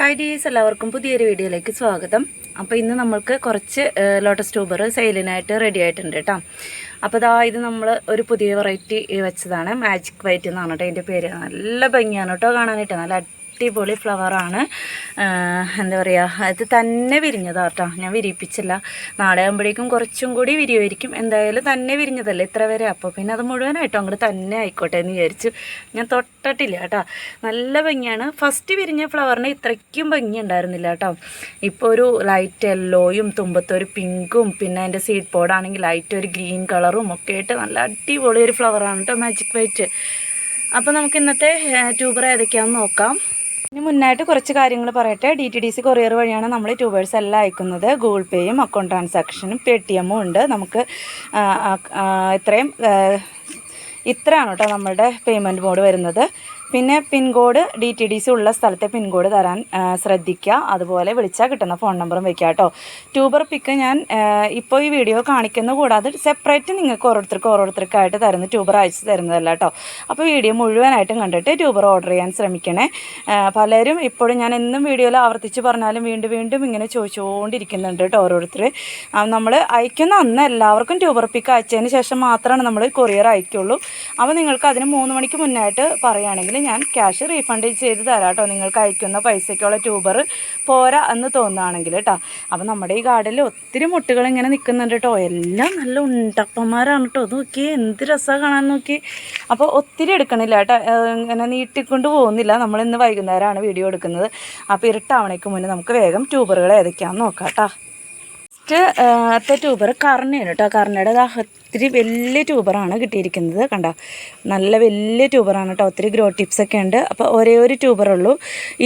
Hi ഡീസ് എല്ലാവർക്കും പുതിയൊരു വീഡിയോയിലേക്ക് സ്വാഗതം. അപ്പോൾ ഇന്ന് നമ്മൾക്ക് കുറച്ച് ലോട്ടസ് ട്യൂബർ സെയിലിനായിട്ട് റെഡി ആയിട്ടുണ്ട് കേട്ടോ. അപ്പോൾ ഇതാ ഇത് നമ്മൾ ഒരു പുതിയ വെറൈറ്റി വെച്ചതാണ്. മാജിക് വൈറ്റ് എന്നാണ് കേട്ടോ അതിന്റെ പേര്. നല്ല ഭംഗിയാണ് കേട്ടോ കാണാനായിട്ട്. നല്ല അടിപൊളി ഫ്ലവറാണ് എന്താ പറയുക അത് തന്നെ വിരിഞ്ഞതാ കേട്ടോ ഞാൻ വിരിയിപ്പിച്ചില്ല. നാളെ കുറച്ചും കൂടി വിരിയുമായിരിക്കും. എന്തായാലും തന്നെ വിരിഞ്ഞതല്ലേ ഇത്ര വരെ? അപ്പോൾ പിന്നെ അത് മുഴുവനായിട്ടും? അങ്ങോട്ട് തന്നെ ആയിക്കോട്ടെ എന്ന് വിചാരിച്ചു. ഞാൻ തൊട്ടിട്ടില്ല കേട്ടോ നല്ല ഭംഗിയാണ്. ഫസ്റ്റ് വിരിഞ്ഞ ഫ്ലവറിന് ഇത്രയ്ക്കും ഭംഗി ഉണ്ടായിരുന്നില്ല കേട്ടോ ഇപ്പോൾ ഒരു ലൈറ്റ് യെല്ലോയും തുമ്പത്തൊരു പിങ്കും പിന്നെ അതിന്റെ സീഡ് പോഡാണെങ്കിൽ ലൈറ്റ് ഒരു ഗ്രീൻ കളറും ഒക്കെ ആയിട്ട് നല്ല അടിപൊളി ഒരു ഫ്ലവറാണ് കേട്ടോ മാജിക് വൈറ്റ് അപ്പോൾ നമുക്ക് ഇന്നത്തെ ട്യൂബർ ഏതൊക്കെയാണെന്ന് നോക്കാം. ഇതിന് മുന്നായിട്ട് കുറച്ച് കാര്യങ്ങൾ പറയട്ടെ. D T D C courier വഴിയാണ് നമ്മൾ ട്യൂബേഴ്സ് എല്ലാം അയക്കുന്നത്. ഗൂഗിൾ പേയും അക്കൗണ്ട് ട്രാൻസാക്ഷനും പേ ടി എമ്മും ഉണ്ട്. നമുക്ക് ഇത്രയും ഇത്രയാണ് കേട്ടോ നമ്മളുടെ പേയ്മെന്റ് മോഡ് വരുന്നത്. പിന്നെ pincode D T D C ഉള്ള സ്ഥലത്തെ പിൻകോഡ് തരാൻ ശ്രദ്ധിക്കുക അതുപോലെ വിളിച്ചാൽ കിട്ടുന്ന ഫോൺ നമ്പറും വെക്കുക കേട്ടോ ട്യൂബർ പിക്ക് ഞാൻ ഇപ്പോൾ ഈ വീഡിയോ കാണിക്കുന്ന കൂടാതെ സെപ്പറേറ്റ് നിങ്ങൾക്ക് ഓരോരുത്തർക്ക് ഓരോരുത്തർക്കായിട്ട് തരുന്ന ട്യൂബർ അയച്ചു തരുന്നതല്ല കേട്ടോ അപ്പോൾ വീഡിയോ മുഴുവനായിട്ടും കണ്ടിട്ട് ട്യൂബർ ഓർഡർ ചെയ്യാൻ ശ്രമിക്കണേ. പലരും ഇപ്പോഴും ഞാൻ എന്നും വീഡിയോയിൽ ആവർത്തിച്ച് പറഞ്ഞാലും വീണ്ടും വീണ്ടും ഇങ്ങനെ ചോദിച്ചുകൊണ്ടിരിക്കുന്നുണ്ട് കേട്ടോ ഓരോരുത്തർ നമ്മൾ അയക്കുന്ന അന്ന് എല്ലാവർക്കും ട്യൂബർ പിക്ക് അയച്ചതിന് ശേഷം മാത്രമാണ് നമ്മൾ കൊറിയർ അയക്കുള്ളൂ. അപ്പോൾ നിങ്ങൾക്ക് അതിന് മൂന്ന് മണിക്ക് മുന്നായിട്ട് പറയുകയാണെങ്കിൽ ഞാൻ ക്യാഷ് റീഫണ്ട് ചെയ്ത് തരാം കേട്ടോ നിങ്ങൾക്ക് അയക്കുന്ന പൈസയ്ക്കുള്ള ട്യൂബർ പോരാ എന്ന് തോന്നുകയാണെങ്കിൽ കേട്ടോ അപ്പോൾ നമ്മുടെ ഈ ഗാർഡനിൽ ഒത്തിരി മുട്ടുകൾ ഇങ്ങനെ നിൽക്കുന്നുണ്ട് കേട്ടോ എല്ലാം നല്ല ഉണ്ടപ്പന്മാരാണ് കേട്ടോ നോക്കി എന്ത് രസമാണ് കാണാൻ നോക്കി അപ്പോൾ ഒത്തിരി എടുക്കണില്ല കേട്ടോ ഇങ്ങനെ നീട്ടിക്കൊണ്ട് പോകുന്നില്ല. നമ്മൾ ഇന്ന് വൈകുന്നേരമാണ് വീഡിയോ എടുക്കുന്നത്. അപ്പോൾ ഇരുട്ടാവണേക്ക് മുന്നേ നമുക്ക് വേഗം ട്യൂബറുകൾ ഏതൊക്കെയാണെന്ന് നോക്കാം കേട്ടോ ഫസ്റ്റ് അത്തെ ട്യൂബർ കർണയാണ് കേട്ടോ കർണയുടെ ദാ ഒത്തിരി വലിയ ട്യൂബറാണ് കിട്ടിയിരിക്കുന്നത്. കണ്ടോ? നല്ല വലിയ ട്യൂബറാണ് കേട്ടോ ഒത്തിരി ഗ്രോ ടിപ്സ് ഒക്കെ ഉണ്ട്. അപ്പോൾ ഒരേ ഒരു ട്യൂബറുള്ളൂ.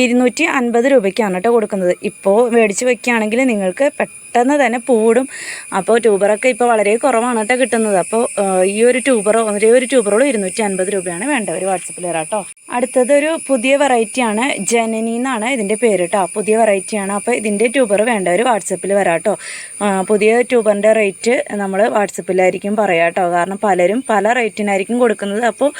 ഇരുന്നൂറ്റി അൻപത് രൂപയ്ക്കാണ് കേട്ടോ കൊടുക്കുന്നത്. ഇപ്പോൾ മേടിച്ച് വയ്ക്കുകയാണെങ്കിൽ നിങ്ങൾക്ക് പെട്ടെന്ന് തന്നെ പൂടും അപ്പോൾ ട്യൂബറൊക്കെ ഇപ്പോൾ വളരെ കുറവാണ് കേട്ടോ കിട്ടുന്നത്. അപ്പോൾ ഈ ഒരു ട്യൂബറോ ഒരേ ഒരു ട്യൂബറോളൂ ഇരുന്നൂറ്റി അൻപത് രൂപയാണ് വേണ്ടവർ വാട്സപ്പിൽ തരാം കേട്ടോ അടുത്തത് ഒരു പുതിയ വെറൈറ്റിയാണ് ജനനി എന്നാണ് ഇതിന്റെ പേര് കേട്ടോ പുതിയ വെറൈറ്റിയാണ്. അപ്പോൾ ഇതിന്റെ ട്യൂബർ വേണ്ടവർ വാട്സപ്പിൽ വരാം കേട്ടോ പുതിയ ട്യൂബറിന്റെ റേറ്റ് നമ്മൾ വാട്സപ്പിലായിരിക്കും പറയാം കേട്ടോ കാരണം പലരും പല റേറ്റിനായിരിക്കും കൊടുക്കുന്നത്. അപ്പോൾ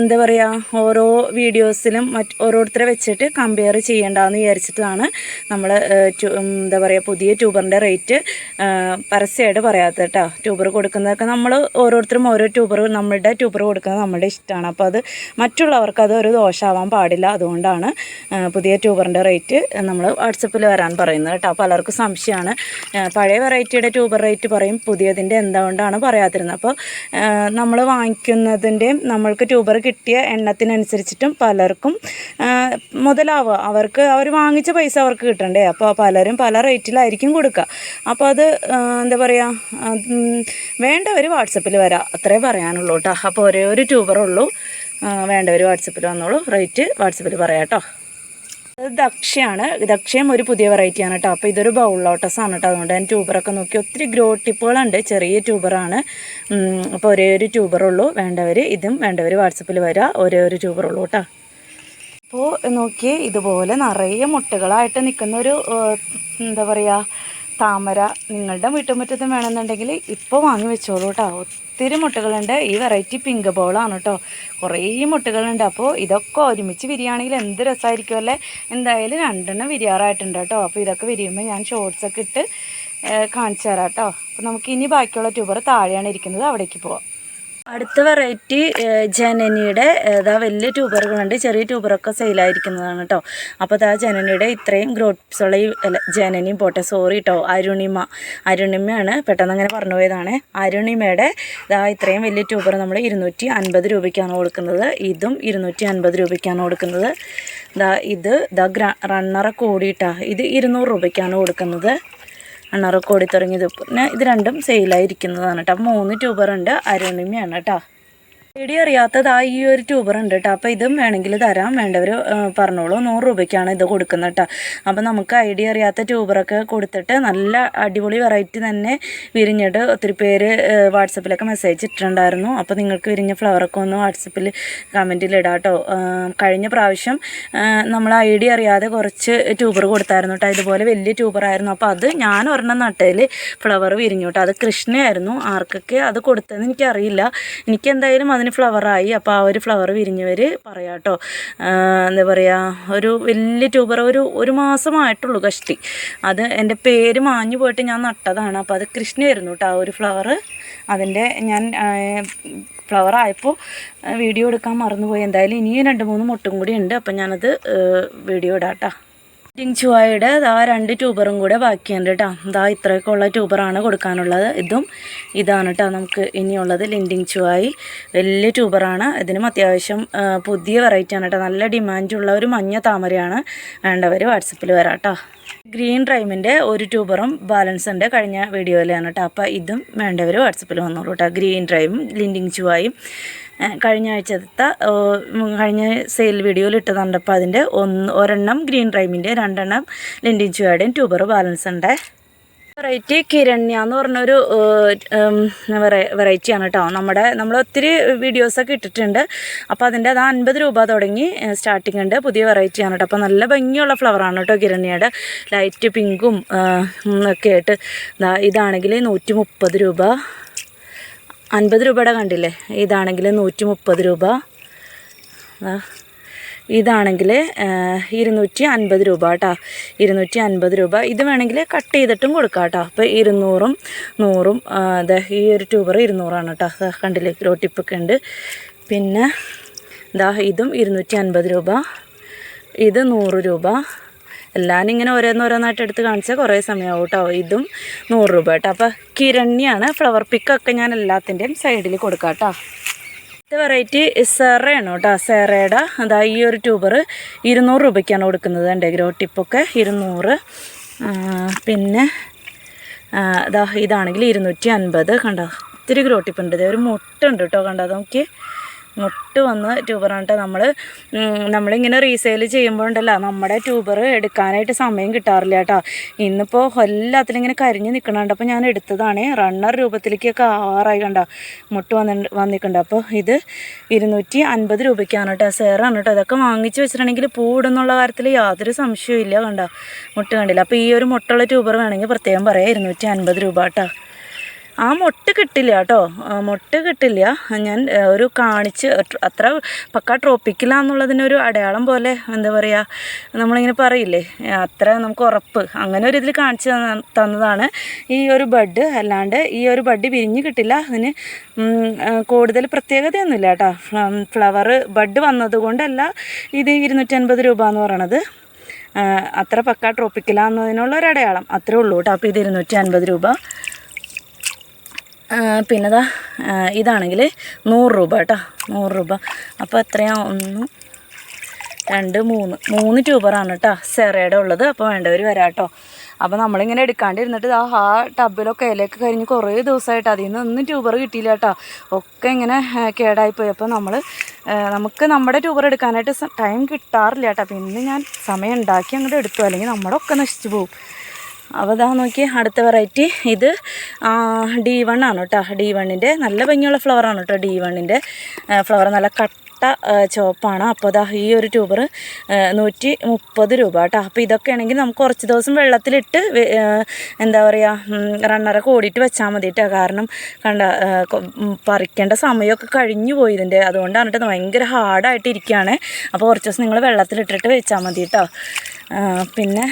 എന്താ പറയുക ഓരോ വീഡിയോസിലും മറ്റ് ഓരോരുത്തരെ വെച്ചിട്ട് കമ്പയർ ചെയ്യേണ്ടതെന്ന് വിചാരിച്ചിട്ടാണ് നമ്മൾ എന്താ പറയുക പുതിയ ട്യൂബറിന്റെ റേറ്റ് പരസ്യമായിട്ട് പറയാത്തത് കേട്ടോ ട്യൂബർ കൊടുക്കുന്നതൊക്കെ നമ്മൾ ഓരോരുത്തരും ഓരോ ട്യൂബർ നമ്മളുടെ ട്യൂബർ കൊടുക്കുന്നത് നമ്മളുടെ ഇഷ്ടമാണ്. അപ്പോൾ അത് മറ്റുള്ളവർക്ക് അത് ഒരു ദോഷമാവാൻ പാടില്ല. അതുകൊണ്ടാണ് പുതിയ ട്യൂബറിന്റെ റേറ്റ് നമ്മൾ വാട്സപ്പിൽ വരാൻ പറയുന്നത് കേട്ടോ. പലർക്കും സംശയമാണ് പഴയ വെറൈറ്റിയുടെ ട്യൂബർ റേറ്റ് പറയും പുതിയതിന്റെ എന്തുകൊണ്ടാണ് പറയാതിരുന്നത്. അപ്പോൾ നമ്മൾ വാങ്ങിക്കുന്നതിന്റെയും നമ്മൾക്ക് ട്യൂബർ കിട്ടിയ എണ്ണത്തിനനുസരിച്ചിട്ടും പലർക്കും മുതലാവുക. അവർക്ക് അവർ വാങ്ങിച്ച പൈസ അവർക്ക് കിട്ടണ്ടേ? അപ്പോൾ പലരും പല റേറ്റിലായിരിക്കും കൊടുക്കുക. അപ്പോൾ അത് എന്താ പറയുക വേണ്ടവർ വാട്സപ്പിൽ വരാം. അത്രേ പറയാനുള്ളൂ കേട്ടോ. അപ്പോൾ ഒരേ ഒരു ട്യൂബറുള്ളൂ വേണ്ടവർ വാട്സപ്പിൽ വന്നോളൂ. റേറ്റ് വാട്സപ്പിൽ പറയാം കേട്ടോ. ഇത് ദക്ഷയാണ്. ദക്ഷയും ഒരു പുതിയ വെറൈറ്റിയാണ് കേട്ടോ. അപ്പോൾ ഇതൊരു ബൗൾ ആണ് കേട്ടോ. അതുകൊണ്ട് ഞാൻ ട്യൂബറൊക്കെ നോക്കി. ഒത്തിരി ഗ്രോ ടിപ്പുകളുണ്ട് ചെറിയ ട്യൂബറാണ് അപ്പോൾ ഒരേ ഒരു ട്യൂബറുള്ളൂ വേണ്ടവർ ഇതും വേണ്ടവർ വാട്സപ്പിൽ വരിക ഒരേ ഒരു ട്യൂബറുള്ളൂ കേട്ടോ. അപ്പോൾ നോക്കി ഇതുപോലെ നിറയെ മുട്ടകളായിട്ട് നിൽക്കുന്ന ഒരു എന്താ പറയുക താമര നിങ്ങളുടെ വീട്ടുമുറ്റത്തും വേണമെന്നുണ്ടെങ്കിൽ ഇപ്പോൾ വാങ്ങി വെച്ചോളൂ കേട്ടോ. ഒത്തിരി മുട്ടകളുണ്ട്. ഈ വെറൈറ്റി പിങ്ക് ബോളാണ് കേട്ടോ. കുറേ മുട്ടകളുണ്ട്. അപ്പോൾ ഇതൊക്കെ ഒരുമിച്ച് വിരിയാണെങ്കിൽ എന്ത് രസമായിരിക്കും അല്ലേ? എന്തായാലും രണ്ടെണ്ണം വിരിയാറായിട്ടുണ്ട് കേട്ടോ. അപ്പോൾ ഇതൊക്കെ വിരിയുമ്പോൾ ഞാൻ ഷോർട്സൊക്കെ ഇട്ട് കാണിച്ചു തരാം കേട്ടോ. അപ്പോൾ നമുക്ക് ഇനി ബാക്കിയുള്ള ട്യൂബർ താഴെയാണ് ഇരിക്കുന്നത്. അവിടേക്ക് പോവാം. അടുത്ത വെറൈറ്റി ജനനിയുടെ ഇതാ വലിയ ട്യൂബറുകളുണ്ട് ചെറിയ ട്യൂബറൊക്കെ സെയിലായിരിക്കുന്നതാണ് കേട്ടോ അപ്പോൾ ഇതാ ജനനിയുടെ ഇത്രയും ഗ്രോട്ട്സ് ഉള്ള ഈ ജനനിയും പോട്ടെ സോറി കേട്ടോ അരുണിമ. അരുണിമയാണ് പെട്ടെന്ന് അങ്ങനെ പറഞ്ഞു പോയതാണ്. അരുണിമയുടെ ഇതാ ഇത്രയും വലിയ ട്യൂബർ നമ്മൾ ഇരുന്നൂറ്റി അൻപത് രൂപയ്ക്കാണ് കൊടുക്കുന്നത്. ഇതും ഇരുന്നൂറ്റി അൻപത് രൂപയ്ക്കാണ് കൊടുക്കുന്നത്. ഇതാ ഇത് ഇതാ ഗ്ര റണ്ണറൊക്കെ ഓടിയിട്ടാണ് ഇത് ഇരുന്നൂറ് രൂപയ്ക്കാണ് കൊടുക്കുന്നത്. അണ്ണറൊക്കെ ഓടി തുടങ്ങിയത് പിന്നെ ഇത് രണ്ടും സെയിലായിരിക്കുന്നതാണ് കേട്ടോ. മൂന്ന് ട്യൂബർ ഉണ്ട് അരുണിമയാണ് കേട്ടോ. ഐഡിയ അറിയാത്തത് ഈ ഒരു ട്യൂബർ ഉണ്ട് കേട്ടോ അപ്പോൾ ഇതും വേണമെങ്കിൽ തരാം. വേണ്ടവർ പറഞ്ഞോളൂ. നൂറ് രൂപയ്ക്കാണ് ഇത് കൊടുക്കുന്നത് കേട്ടോ അപ്പോൾ നമുക്ക് ഐഡിയ അറിയാത്ത ട്യൂബറൊക്കെ കൊടുത്തിട്ട് നല്ല അടിപൊളി വെറൈറ്റി തന്നെ വിരിഞ്ഞിട്ട് ഒത്തിരി പേര് വാട്സപ്പിലൊക്കെ മെസ്സേജ് ഇട്ടിട്ടുണ്ടായിരുന്നു. അപ്പോൾ നിങ്ങൾക്ക് വിരിഞ്ഞ ഫ്ലവറൊക്കെ ഒന്ന് വാട്സപ്പിൽ കമന്റിൽ ഇടാം കേട്ടോ കഴിഞ്ഞ പ്രാവശ്യം നമ്മൾ ഐഡിയ അറിയാതെ കുറച്ച് ട്യൂബർ കൊടുത്തായിരുന്നു കേട്ടോ ഇതുപോലെ വലിയ ട്യൂബറായിരുന്നു അപ്പോൾ അത് ഞാൻ ഒരെണ്ണം നട്ടതിൽ ഫ്ലവർ വിരിഞ്ഞു കേട്ടോ അത് കൃഷ്ണയായിരുന്നു. ആർക്കൊക്കെ അത് കൊടുത്തതെന്ന് എനിക്കറിയില്ല. എനിക്ക് എന്തായാലും അതിന് ഫ്ലവറായി അപ്പോൾ ആ ഒരു ഫ്ലവർ വിരിഞ്ഞവർ പറയാം കേട്ടോ എന്താ പറയുക ഒരു വലിയ ട്യൂബർ ഒരു ഒരു മാസമായിട്ടുള്ളൂ കഷ്ടി. അത് എന്റെ പേര് മാഞ്ഞു പോയിട്ട് ഞാൻ നട്ടതാണ്. അപ്പോൾ അത് കൃഷ്ണയായിരുന്നു കേട്ടോ ആ ഒരു ഫ്ലവർ അതിന്റെ ഞാൻ ഫ്ലവർ ആയപ്പോൾ വീഡിയോ എടുക്കാൻ മറന്നുപോയി. എന്തായാലും ഇനിയും രണ്ട് മൂന്ന് മുട്ടും കൂടി ഉണ്ട്. അപ്പം ഞാനത് വീഡിയോ ഇടാം കേട്ടോ ലിൻഡിങ് ചുവായുടെ ആ രണ്ട് ട്യൂബറും കൂടെ ബാക്കിയുണ്ട് കേട്ടോ ഇതാ ഇത്രയൊക്കെ ഉള്ള ട്യൂബറാണ് കൊടുക്കാനുള്ളത്. ഇതും ഇതാണ് കേട്ടോ നമുക്ക് ഇനിയുള്ളത് ലിൻഡിങ് ചുവായി. വലിയ ട്യൂബറാണ് ഇതിനും അത്യാവശ്യം പുതിയ വെറൈറ്റിയാണ് കേട്ടോ നല്ല ഡിമാൻഡുള്ള ഒരു മഞ്ഞ താമരയാണ് വേണ്ടവർ വാട്സപ്പിൽ വരാം കേട്ടോ ഗ്രീൻ റൈമിന്റെ ഒരു ട്യൂബറും ബാലൻസ് ഉണ്ട് കഴിഞ്ഞ വീഡിയോയിലാണ് കേട്ടോ അപ്പോൾ ഇതും വേണ്ടവർ വാട്സപ്പിൽ വന്നോളൂ കേട്ടോ ഗ്രീൻ റൈമും ലിൻഡിങ് ചുവായും. കഴിഞ്ഞ ആഴ്ചത്തെ കഴിഞ്ഞ സെയിൽ വീഡിയോയിൽ ഇട്ടതുണ്ട് അപ്പോൾ അതിന്റെ ഒന്ന് ഒരെണ്ണം ഗ്രീൻ റൈമിന്റെ രണ്ടെണ്ണം ലിൻഡിൻ ചുവയുടെയും ട്യൂബർ ബാലൻസ് ഉണ്ട്. വെറൈറ്റി കിരണ്യ എന്ന് പറഞ്ഞൊരു വെറൈറ്റിയാണ് കേട്ടോ നമ്മുടെ നമ്മൾ ഒത്തിരി വീഡിയോസൊക്കെ ഇട്ടിട്ടുണ്ട്. അപ്പോൾ അതിന്റെ അത് അൻപത് രൂപ തുടങ്ങി സ്റ്റാർട്ടിംഗ് ഉണ്ട്. പുതിയ വെറൈറ്റിയാണ് കേട്ടോ അപ്പോൾ നല്ല ഭംഗിയുള്ള ഫ്ലവറാണ് കേട്ടോ കിരണ്യയുടെ. ലൈറ്റ് പിങ്കും ഒക്കെ ആയിട്ട്. ഇതാണെങ്കിൽ നൂറ്റി രൂപ. അൻപത് രൂപയുടെ കണ്ടില്ലേ? ഇതാണെങ്കിൽ നൂറ്റി മുപ്പത് രൂപ ഇതാണെങ്കിൽ ഇരുന്നൂറ്റി അൻപത് രൂപ കേട്ടോ. ഇരുന്നൂറ്റി അൻപത് രൂപ. ഇത് വേണമെങ്കിൽ കട്ട് ചെയ്തിട്ടും കൊടുക്കാം കേട്ടോ. അപ്പോൾ ഇരുന്നൂറും നൂറും അതെ ഈ ഒരു ട്യൂബർ ഇരുന്നൂറാണ് കേട്ടോ. കണ്ടില്ലേ? ഗ്രോ ടിപ്പൊക്കെ ഉണ്ട്. പിന്നെ ഇതാ ഇതും ഇരുന്നൂറ്റി അൻപത് രൂപ. ഇത് നൂറ് രൂപ. എല്ലാം ഇങ്ങനെ ഓരോന്നോരോന്നായിട്ട് എടുത്ത് കാണിച്ചാൽ കുറേ സമയമാവും കേട്ടോ ഇതും നൂറ് രൂപ കേട്ടോ. അപ്പോൾ കിരണ്യാണ് ഫ്ലവർ പിക്കൊക്കെ ഞാൻ എല്ലാത്തിന്റെയും സൈഡിൽ കൊടുക്കാം കേട്ടോ ഇത് വെറൈറ്റി സെറയാണ് കേട്ടോ. സെറയുടെ അതാ ഈ ഒരു ട്യൂബർ ഇരുന്നൂറ് രൂപയ്ക്കാണ് കൊടുക്കുന്നത് എന്റെ ഗ്രോ ടിപ്പൊക്കെ ഇരുന്നൂറ്. പിന്നെ അതാ ഇതാ ഇതാണെങ്കിൽ ഇരുന്നൂറ്റി അൻപത് കണ്ടോ. ഒത്തിരി ഗ്രോ ടിപ്പ് ഉണ്ട്. ദേ ഒരു മുട്ടുണ്ട് കേട്ടോ കണ്ടോ. അത് നോക്കി മുട്ട് വന്ന് ട്യൂബറാണ് കേട്ടോ നമ്മൾ നമ്മളിങ്ങനെ റീസെയിൽ ചെയ്യുമ്പോൾ ഉണ്ടല്ലോ നമ്മുടെ ട്യൂബർ എടുക്കാനായിട്ട് സമയം കിട്ടാറില്ല കേട്ടോ. ഇന്നിപ്പോൾ എല്ലാത്തിലും ഇങ്ങനെ കരിഞ്ഞ് നിൽക്കണുണ്ട് അപ്പോൾ ഞാൻ എടുത്തതാണ് റണ്ണർ രൂപത്തിലേക്കൊക്കെ ആറായി കണ്ട മുട്ട് വന്നി വന്നിട്ടുണ്ട്. അപ്പോൾ ഇത് ഇരുന്നൂറ്റി അൻപത് രൂപയ്ക്കാണ് കേട്ടോ സെയറാണ് കേട്ടോ. ഇതൊക്കെ വാങ്ങിച്ച് വെച്ചിട്ടുണ്ടെങ്കിൽ പൂടുന്നുള്ള കാര്യത്തിൽ യാതൊരു സംശയവും ഇല്ല കണ്ട മുട്ട് കണ്ടില്ല. അപ്പോൾ ഈ ഒരു മുട്ടുള്ള ട്യൂബർ വേണമെങ്കിൽ പ്രത്യേകം പറയാം ഇരുന്നൂറ്റി അൻപത് രൂപ കേട്ടോ. ആ മൊട്ട് കിട്ടില്ല കേട്ടോ. മൊട്ട് കിട്ടില്ല. ഞാൻ ഒരു കാണിച്ച് അത്ര പക്ക ട്രോപ്പിക്കിലാന്നുള്ളതിനൊരു അടയാളം പോലെ എന്താ പറയുക നമ്മളിങ്ങനെ പറയില്ലേ അത്ര നമുക്ക് ഉറപ്പ്. അങ്ങനെ ഒരു ഇതിൽ കാണിച്ച് തന്നതാണ് ഈ ഒരു ബഡ്. അല്ലാണ്ട് ഈ ഒരു ബഡ് വിരിഞ്ഞ് കിട്ടില്ല. അതിന് കൂടുതൽ പ്രത്യേകതയൊന്നുമില്ല കേട്ടോ. ഫ്ലവർ ബഡ് വന്നതുകൊണ്ടല്ല ഇത് ഇരുന്നൂറ്റൻപത് രൂപ എന്ന് പറയണത്. അത്ര പക്ക ട്രോപ്പിക്കലാണെന്നതിനുള്ള ഒരു അടയാളം. അത്രേ ഉള്ളൂ കേട്ടോ. അപ്പോൾ ഇത് ഇരുന്നൂറ്റി അൻപത് രൂപ. ആ, പിന്നെ ദാ ആ, ഇതാണെങ്കിൽ നൂറ് രൂപ കേട്ടോ നൂറ് രൂപ. അപ്പോൾ എത്രയാ? ഒന്ന് രണ്ട് മൂന്ന്. മൂന്ന് ട്യൂബറാണ് കേട്ടോ സെറയുടെ ഉള്ളത്. അപ്പോൾ വേണ്ടവർ വരാം കേട്ടോ. അപ്പോൾ നമ്മളിങ്ങനെ എടുക്കാണ്ടിരുന്നിട്ട് ആ ആ ടബിലൊക്കെ ഇലയൊക്കെ കഴിഞ്ഞ് കുറേ ദിവസമായിട്ട് അതിൽ നിന്ന് ഒന്നും ട്യൂബർ കിട്ടിയില്ല കേട്ടോ. ഒക്കെ ഇങ്ങനെ കേടായിപ്പോയി. അപ്പോൾ നമ്മൾ നമുക്ക് നമ്മുടെ ട്യൂബർ എടുക്കാനായിട്ട് ടൈം കിട്ടാറില്ല കേട്ടോ. പിന്നെ ഞാൻ സമയം ഉണ്ടാക്കി അങ്ങോട്ട് എടുത്തു. അല്ലെങ്കിൽ നമ്മുടെ ഒക്കെ നശിച്ചു പോകും അപ്പോൾ ഇതാ നോക്കി അടുത്ത വെറൈറ്റി ഇത് ഡി വൺ ആണ് കേട്ടോ. ഡി വണ്ണിന്റെ നല്ല ഭംഗിയുള്ള ഫ്ലവറാണ് കേട്ടോ ഡി വണ്ണിന്റെ ഫ്ലവർ നല്ല കട്ട ചുവപ്പാണ് അപ്പോൾ ഇതാ ഈ ഒരു ട്യൂബർ നൂറ്റി മുപ്പത് രൂപ കേട്ടോ. അപ്പോൾ ഇതൊക്കെ ആണെങ്കിൽ നമുക്ക് കുറച്ച് ദിവസം വെള്ളത്തിലിട്ട് എന്താ പറയുക റണ്ണറൊക്കെ ഓടിയിട്ട് വെച്ചാൽ മതി കേട്ടോ. കാരണം കണ്ട പറിക്കേണ്ട സമയമൊക്കെ കഴിഞ്ഞു പോയി ഇതിന്റെ. അതുകൊണ്ടാണ് കേട്ടോ ഭയങ്കര ഹാർഡായിട്ട് ഇരിക്കുകയാണ്. അപ്പോൾ കുറച്ച് ദിവസം നിങ്ങൾ വെള്ളത്തിലിട്ടിട്ട് വെച്ചാൽ മതി കേട്ടോ. പിന്നെ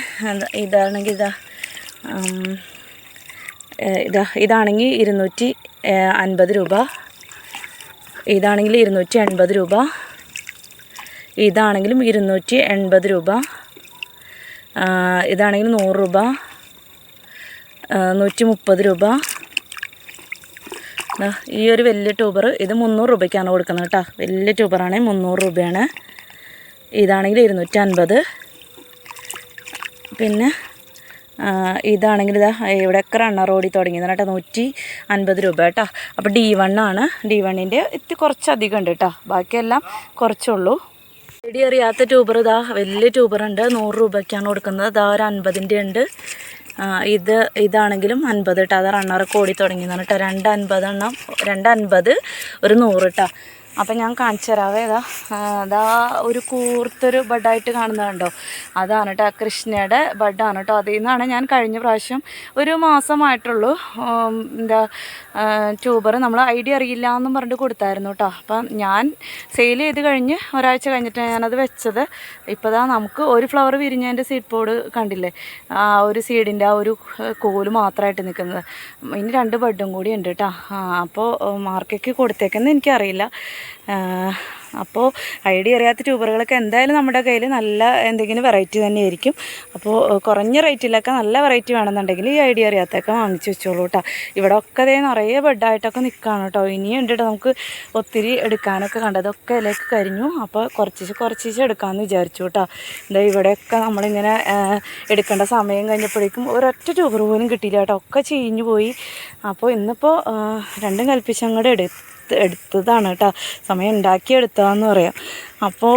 ഇതാണെങ്കിൽ ഇതാ ഇതാ ഇതാണെങ്കിൽ ഇരുന്നൂറ്റി അൻപത് രൂപ. ഇതാണെങ്കിൽ ഇരുന്നൂറ്റി എൺപത് രൂപ. ഇതാണെങ്കിലും ഇരുന്നൂറ്റി എൺപത് രൂപ. ഇതാണെങ്കിൽ നൂറ് രൂപ. നൂറ്റി മുപ്പത് രൂപ. ഈ ഒരു വലിയ ട്യൂബർ ഇത് മുന്നൂറ് രൂപയ്ക്കാണ് കൊടുക്കുന്നത് കേട്ടോ. വലിയ ട്യൂബറാണെങ്കിൽ മുന്നൂറ് രൂപയാണ്. ഇതാണെങ്കിൽ ഇരുന്നൂറ്റി അൻപത്. പിന്നെ ഇതാണെങ്കിൽ ഇതാ ഇവിടെയൊക്കെ റണ്ണർ ഓടി തുടങ്ങിയതാണ് കേട്ടോ നൂറ്റി അൻപത് രൂപ കേട്ടോ. അപ്പോൾ ഡി വൺ ആണ്. ഡി വണ്ണിന്റെ ഇത് കുറച്ചധികം ഉണ്ട് കേട്ടോ. ബാക്കിയെല്ലാം കുറച്ചുള്ളൂ ചെടി അറിയാത്ത ട്യൂബർ ഇതാ വലിയ ട്യൂബർ ഉണ്ട്. നൂറ് രൂപയ്ക്കാണ് കൊടുക്കുന്നത്. ഇതാ ഒരു അൻപതിന്റെ ഉണ്ട്. ഇത് ഇതാണെങ്കിലും അൻപത് കേട്ടോ. അത് റണ്ണറൊക്കെ ഓടി തുടങ്ങിയതാണ് കേട്ടോ രണ്ട് അൻപതെണ്ണം രണ്ട് അൻപത് ഒരു നൂറ് കേട്ടോ. അപ്പം ഞാൻ കാണിച്ചു തരാവേ ഇതാ ആ, അതാ ഒരു കൂർത്തൊരു ബഡായിട്ട് കാണുന്നതുണ്ടോ അതാണ് കേട്ടോ കൃഷ്ണയുടെ ബഡാണ് കേട്ടോ അതിൽ നിന്നാണ് ഞാൻ കഴിഞ്ഞ പ്രാവശ്യം ഒരു മാസമായിട്ടുള്ളൂ എന്താ ട്യൂബർ നമ്മൾ ഐഡിയ അറിയില്ല എന്നും പറഞ്ഞിട്ട് കൊടുത്തായിരുന്നു കേട്ടോ അപ്പം ഞാൻ സെയിൽ ചെയ്ത് കഴിഞ്ഞ് ഒരാഴ്ച കഴിഞ്ഞിട്ടാണ് ഞാനത് വെച്ചത്. ഇപ്പോൾ ദാ നമുക്ക് ഒരു ഫ്ലവർ വിരിഞ്ഞതിന്റെ സീഡ് പോഡ് കണ്ടില്ലേ? ആ ഒരു സീഡിന്റെ ആ ഒരു കോൽ മാത്രമായിട്ട് നിൽക്കുന്നത്. ഇനി രണ്ട് ബഡും കൂടി ഉണ്ട് കേട്ടോ അപ്പോൾ മാർക്കറ്റ് കൊടുത്തേക്കെന്ന് എനിക്കറിയില്ല. അപ്പോൾ ഐഡിയ അറിയാത്ത ട്യൂബറുകളൊക്കെ എന്തായാലും നമ്മുടെ കയ്യിൽ നല്ല എന്തെങ്കിലും വെറൈറ്റി തന്നെയായിരിക്കും. അപ്പോൾ ഏഹ്, കുറഞ്ഞ റേറ്റിലൊക്കെ നല്ല വെറൈറ്റി വേണമെന്നുണ്ടെങ്കിൽ ഈ ഐഡിയ അറിയാത്തൊക്കെ വാങ്ങിച്ചു വെച്ചോളൂ കേട്ടോ ഇവിടെ ഒക്കെ അതേ നിറയെ ബെഡായിട്ടൊക്കെ നിൽക്കുകയാണ് കേട്ടോ ഇനിയും നമുക്ക് ഒത്തിരി എടുക്കാനൊക്കെ കണ്ടതൊക്കെ ഇതിലേക്ക് കരിഞ്ഞു. അപ്പോൾ കുറച്ച് കുറച്ച് എടുക്കാമെന്ന് വിചാരിച്ചു കേട്ടോ എന്താ ഇവിടെയൊക്കെ നമ്മളിങ്ങനെ എടുക്കേണ്ട സമയം കഴിഞ്ഞപ്പോഴേക്കും ഒരൊറ്റ ട്യൂബർ പോലും കിട്ടിയില്ല കേട്ടോ ഒക്കെ ചീഞ്ഞു പോയി. അപ്പോൾ ഇന്നിപ്പോൾ രണ്ടും കൽപ്പിച്ച് അങ്ങോട്ട് എടുത്ത് എടുത്തതാണ് കേട്ടോ. സമയം ഉണ്ടാക്കി എടുത്തതാന്ന് പറയാം. അപ്പോൾ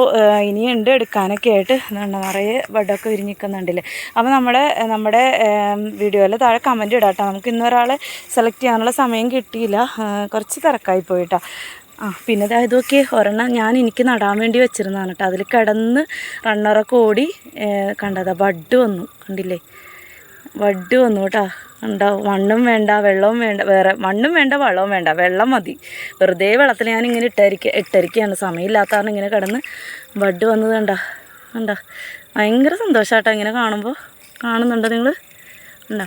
ഇനി ഉണ്ട് എടുക്കാനൊക്കെ ആയിട്ട്. എന്താണ് നിറയെ ബഡൊക്കെ വിരിഞ്ഞിക്കുന്നുണ്ടല്ലേ. അപ്പോൾ നമ്മുടെ നമ്മുടെ വീഡിയോയിൽ താഴെ കമന്റ് ഇടാം കേട്ടോ. നമുക്ക് ഇന്നൊരാളെ സെലക്ട് ചെയ്യാനുള്ള സമയം കിട്ടിയില്ല. കുറച്ച് തിരക്കായി പോയിട്ടാ ആ പിന്നെ ഇതൊക്കെ ഒരെണ്ണം ഞാൻ എനിക്ക് നടാൻ വേണ്ടി വെച്ചിരുന്നതാണ് കേട്ടോ. അതിൽ കിടന്ന് റണ്ണറൊക്കെ ഓടി കണ്ടതാണ് കണ്ടതാ ബഡ് വന്നു. കണ്ടില്ലേ? വഡ് വന്നു കേട്ടോ ഉണ്ടാവും മണ്ണും വേണ്ട വെള്ളവും വേണ്ട വേറെ മണ്ണും വേണ്ട വെള്ളവും വേണ്ട. വെള്ളം മതി. വെറുതെ വെള്ളത്തിൽ ഞാൻ ഇങ്ങനെ ഇട്ടരിക്ക ഇട്ടരിക്കുകയാണ് സമയമില്ലാത്ത കാരണം ഇങ്ങനെ കിടന്ന് വഡ് വന്നത് കണ്ട. കണ്ട? ഭയങ്കര സന്തോഷമായിട്ടോ ഇങ്ങനെ കാണുമ്പോൾ കാണുന്നുണ്ടോ നിങ്ങൾ ഉണ്ടോ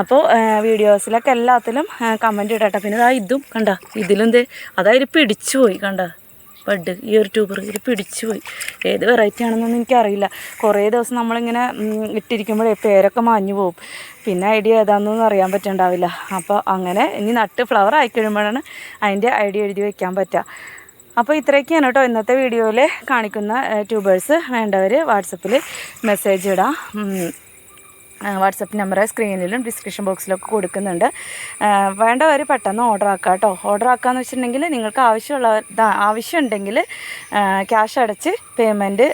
അപ്പോൾ വീഡിയോസിലൊക്കെ എല്ലാത്തിലും കമന്റ് ഇടട്ടെ. പിന്നെ ഇതാ ഇതും കണ്ട. ഇതിലും ദേ അതായത് പിടിച്ചു പോയി കണ്ട. ബഡ് ഈ ഒരു ട്യൂബർ ഇത് പിടിച്ചു പോയി. ഏത് വെറൈറ്റി ആണെന്നൊന്നും എനിക്കറിയില്ല. കുറേ ദിവസം നമ്മളിങ്ങനെ ഇട്ടിരിക്കുമ്പോഴേ പേരൊക്കെ മാഞ്ഞു പോകും പിന്നെ ഐഡിയ ഏതാണെന്നൊന്നും അറിയാൻ പറ്റുന്നുണ്ടാവില്ല അപ്പോൾ അങ്ങനെ ഇനി നട്ട് ഫ്ലവർ ആയി കഴിയുമ്പോഴാണ് അതിന്റെ ഐഡിയ എഴുതി വയ്ക്കാൻ പറ്റുക. അപ്പോൾ ഇത്രയൊക്കെയാണ് കേട്ടോ ഇന്നത്തെ വീഡിയോയിൽ കാണിക്കുന്ന ട്യൂബേഴ്സ് വേണ്ടവർ വാട്സപ്പിൽ മെസ്സേജ് ഇടാം. വാട്സപ്പ് നമ്പർ സ്ക്രീനിലും ഡിസ്ക്രിപ്ഷൻ ബോക്സിലൊക്കെ കൊടുക്കുന്നുണ്ട്. വേണ്ടവർ പെട്ടെന്ന് ഓർഡർ ആക്കുക കേട്ടോ ഓർഡർ ആക്കാന്ന് വെച്ചിട്ടുണ്ടെങ്കിൽ നിങ്ങൾക്ക് ആവശ്യമുള്ള ആവശ്യമുണ്ടെങ്കിൽ ക്യാഷ് അടച്ച് പേയ്മെന്റ്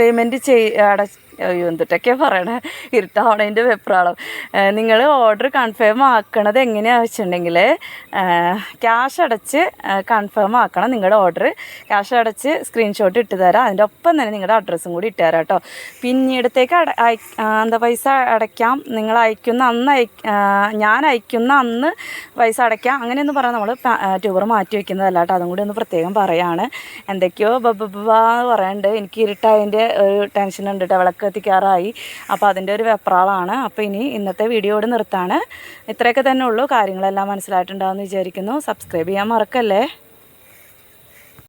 പേയ്മെന്റ് ചെയ് അട അയ്യോ എന്തിട്ടൊക്കെ പറയണേ? ഇരുട്ടാവണതിന്റെ വെപ്രാളം. നിങ്ങൾ ഓർഡർ കൺഫേം ആക്കണത് എങ്ങനെയാണെന്ന് വെച്ചിട്ടുണ്ടെങ്കിൽ ക്യാഷ് അടച്ച് കൺഫേം ആക്കണം നിങ്ങളുടെ ഓർഡർ ക്യാഷ് അടച്ച് സ്ക്രീൻഷോട്ട് ഇട്ട് തരാം. അതിന്റെ ഒപ്പം തന്നെ നിങ്ങളുടെ അഡ്രസ്സും കൂടി ഇട്ട് തരാം കേട്ടോ. പിന്നീടത്തേക്ക് അട എന്താ പൈസ അടയ്ക്കാം. നിങ്ങൾ അയക്കുന്ന അന്ന് ഞാൻ അയക്കുന്ന അന്ന് പൈസ അടയ്ക്കാം. അങ്ങനെയൊന്നും പറഞ്ഞാൽ നമ്മൾ ട്യൂബർ മാറ്റി വയ്ക്കുന്നതല്ല കേട്ടോ. അതും കൂടി ഒന്ന് പ്രത്യേകം പറയാണ്. എന്തൊക്കെയോ ബബ്ബാന്ന് പറയണ്ട്. എനിക്ക് ഇരുട്ടായതിന്റെ ഒരു ടെൻഷൻ ഉണ്ട് കേട്ടോ. വിളക്ക് കത്തിക്കാറായി അപ്പോൾ അതിന്റെ ഒരു വെപ്രാളാണ്. അപ്പോൾ ഇനി ഇന്നത്തെ വീഡിയോയോട് നിർത്താണ്. ഇത്രയൊക്കെ തന്നെ ഉള്ളൂ. കാര്യങ്ങളെല്ലാം മനസ്സിലായിട്ടുണ്ടാകുമെന്ന് വിചാരിക്കുന്നു. സബ്സ്ക്രൈബ് ചെയ്യാൻ മറക്കല്ലേ?